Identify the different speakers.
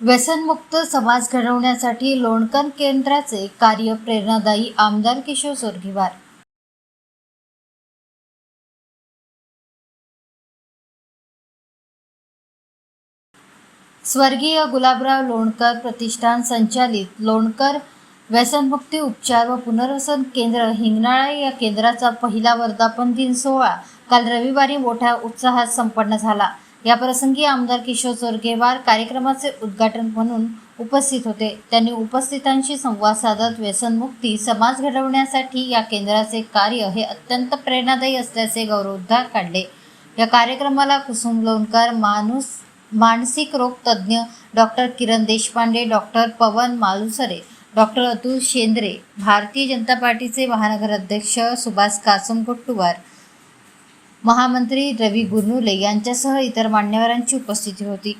Speaker 1: व्यसनमुक्त समाज घडवण्यासाठी लोणकर केंद्राचे कार्य प्रेरणादायी आमदार किशोर सोरगीवार स्वर्गीय गुलाबराव लोणकर प्रतिष्ठान संचालित लोणकर व्यसनमुक्ती उपचार व पुनर्वसन केंद्र हिंगणाळा या केंद्राचा पहिला वर्धापन दिन सोहळा काल रविवारी मोठ्या उत्साहात संपन्न झाला. या प्रसंगी आमदार किशोर चोरगेवार कार्यक्रमाचे उद्घाटन म्हणून उपस्थित होते. त्यांनी उपस्थितांशी संवाद साधत व्यसनमुक्ती समाज घडवण्यासाठी या केंद्राचे कार्य हे अत्यंत प्रेरणादायी असल्याचे गौरवोद्धार काढले. या कार्यक्रमाला कुसुम लोणकर माणूस मानसिक रोग तज्ज्ञ doctor Kiran Deshpande doctor Pawan Malusare doctor Atul Shendre Bharatiya Janata पार्टीचे महानगर अध्यक्ष सुभाष कासम गोट्टुवार महामंत्री रवी गुरनुले यांच्यासह इतर मान्यवरांची उपस्थिती होती.